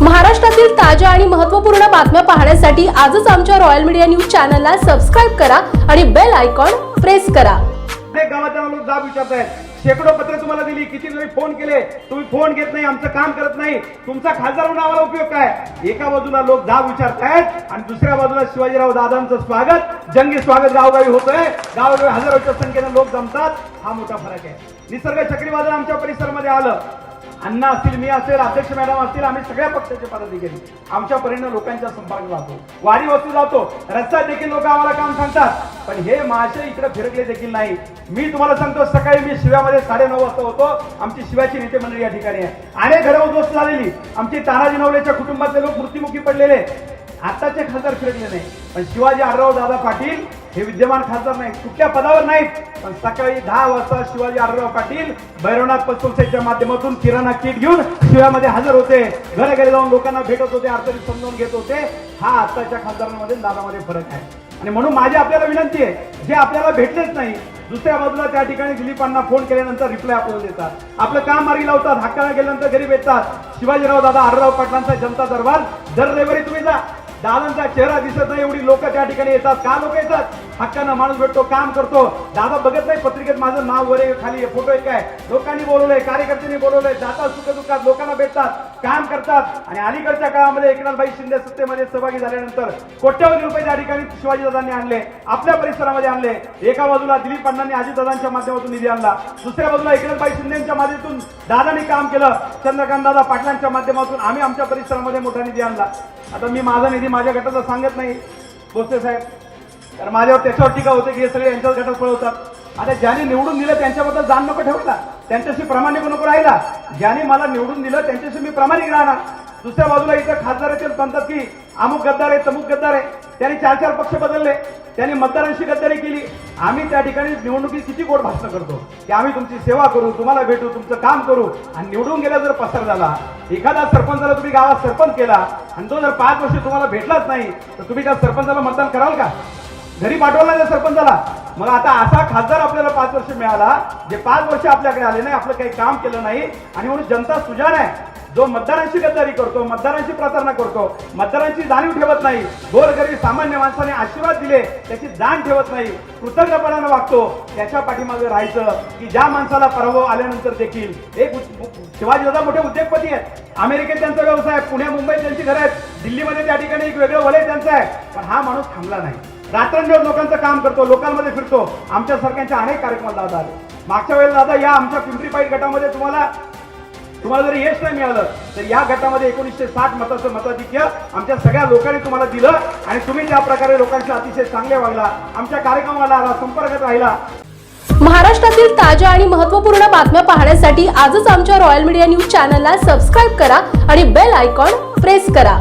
महाराष्ट्रातील ताज्या आणि महत्त्वपूर्ण बातम्या पाहण्यासाठी आजच आमच्या रॉयल मीडिया न्यूज चॅनलला सबस्क्राईब करा आणि बेल आयकॉन प्रेस करा. अनेक गावाच्या लोक जाब विचारतायत. शेकडो पत्र तुम्हाला दिली किती जरी फोन केले तुम्ही फोन घेत नाही आमचं काम करत नाही. तुमचा खासदार म्हणून आम्हाला उपयोग काय? एका बाजूला लोक जाब विचारतायत आणि दुसऱ्या बाजूला शिवाजीराव दादांचं स्वागत. जंगी स्वागत गावगावी होतोय. गावगावी हजारोच्या संख्येनं लोक जमतात. हा मोठा फरक आहे. निसर्ग चक्रीवादळ आमच्या परिसरामध्ये आलं. अण्णा असतील मी असेल अध्यक्ष मॅडम असतील आम्ही सगळ्या पक्षाचे पदाधिकारी. आमच्या परीनं लोकांच्या संपर्क जातो वारी वस्तू जातो. रस्त्यात देखील लोक आम्हाला काम सांगतात. पण हे माझे इकडे फिरकले देखील नाही. मी तुम्हाला सांगतो सकाळी मी शिव्यामध्ये साडे नऊ वाजता होतो. आमची शिवाची नेते मंडळी या ठिकाणी आहे. अनेक घरं उद्ध्वस्त झालेली. आमची तानाजी नवलेच्या कुटुंबातले लोक मृत्युमुखी पडलेले. आत्ताचे खासदार फिरकले नाही. पण शिवाजी आढराव दादा पाटील हे विद्यमान खासदार नाही कुठल्या पदावर नाहीत. पण सकाळी दहा वाजता शिवाजी आढराव पाटील भैरवनाथ पतसंस्थेच्या माध्यमातून किराणा किट घेऊन शिव्यामध्ये हजर होते. घराघरी जाऊन लोकांना भेटत होते अडचणी समजावून घेत होते. हा आताच्या खासदारांमध्ये दादामध्ये फरक आहे. आणि म्हणून माझी आपल्याला विनंती आहे जे आपल्याला भेटलेच नाही दुसऱ्या बाजूला त्या ठिकाणी दिलीपांना फोन केल्यानंतर रिप्लाय आपल्याला देतात. आपलं काम मार्गी लावतात हक्काला गेल्यानंतर घरी भेटतात. शिवाजीराव दादा आढराव पाटलांचा जनता दरबार दर रविवारी तुम्ही जा. दादांचा चेहरा दिसत नाही एवढी लोक त्या ठिकाणी येतात. का लोक येतात? हक्कांना माणूस भेटतो काम करतो. दादा बघत नाही पत्रिकेत माझं नाव वरे खाली फोटो एक आहे. लोकांनी बोलवलंय कार्यकर्त्यांनी बोलवलंय जातात सुख दुःखात लोकांना भेटतात काम करतात. आणि अलीकडच्या काळामध्ये एकनाथभाई शिंदे सत्तेमध्ये सहभागी झाल्यानंतर कोट्यवधी रुपये त्या ठिकाणी शिवाजीदादांनी आणले आपल्या परिसरामध्ये आणले. एका बाजूला दिलीप अण्णांनी अजितदादांच्या माध्यमातून निधी आणला. दुसऱ्या बाजूला एकनाथभाई शिंदेच्या माध्यमातून दादांनी काम केलं. चंद्रकांत दादा पाटलांच्या माध्यमातून आम्ही आमच्या परिसरामध्ये मोठा निधी आणला. आता मी माझा निधी माझ्या गटाचा सांगत नाही भोसले साहेब. कारण माझ्यावर त्याच्यावर टीका होते की हे सगळे यांच्याच गटात पळवतात. आता ज्यांनी निवडून दिलं त्यांच्याबद्दल जाण नको ठेवायला त्यांच्याशी प्रामाणिक नको राहिला ज्याने मला निवडून दिलं त्यांच्याशी मी प्रामाणिक राहणार. दुसऱ्या बाजूला इथं खासदार येतील म्हणतात की अमुक गद्दार आहे तमुक गद्दार आहे. त्यांनी चार चार पक्ष बदलले. त्यांनी मतदारांशी गद्दारी केली. आम्ही त्या ठिकाणी निवडणुकीत किती गोड भाषण करतो. की आम्ही तुमची सेवा करू तुम्हाला भेटू तुमचं काम करू. आणि निवडून गेला जर पसार झाला एखादा सरपंचाला तुम्ही गावात सरपंच केला आणि तो जर पाच वर्ष तुम्हाला भेटलाच नाही तर तुम्ही त्या सरपंचाला मतदान कराल का? घरी पाठवला त्या सरपंचाला. मग आता असा खासदार आपल्याला पाच वर्ष मिळाला जे पाच वर्ष आपल्याकडे आले नाही आपलं काही काम केलं नाही आणि म्हणून जनता सुजाण आहे. जो मतदारांशी गद्दारी करतो मतदारांची प्रतारणा करतो मतदारांची जाणीव ठेवत नाही गोरगरीब सामान्य माणसाने आशीर्वाद दिले त्याची जाण ठेवत नाही कृतज्ञपणानं वागतो त्याच्या पाठीमागे राहायचं की ज्या माणसाला पराभव आल्यानंतर देखील एक शिवाजी दादा मोठे उद्योगपती आहेत. अमेरिकेत त्यांचा व्यवसाय आहे पुणे मुंबईत त्यांची घरं आहेत. दिल्लीमध्ये त्या ठिकाणी एक वेगळं वलय त्यांचं आहे. पण हा माणूस थांबला नाही. रात्रंदिवस लोकांचं काम करतो लोकांमध्ये फिरतो. आमच्यासारख्यांच्या अनेक कार्यक्रमात दादा आले. मागच्या वेळेला दादा या आमच्या पिंपरी पाईट गटामध्ये तुम्हाला तुम्हाला जर यश नाही मिळालं तर या गटामध्ये एकोणीसशे साठ मताचं मताधिक्य आमच्या सगळ्या लोकांनी तुम्हाला दिलं. आणि तुम्ही त्या प्रकारे लोकांशी अतिशय चांगले वागला आमच्या कार्यक्रमाला आला संपर्कात राहिला. महाराष्ट्रातील ताज्या आणि महत्त्वपूर्ण बातम्या पाहण्यासाठी आजच आमच्या रॉयल मीडिया न्यूज चॅनलला सबस्क्राईब करा आणि बेल आयकॉन प्रेस करा.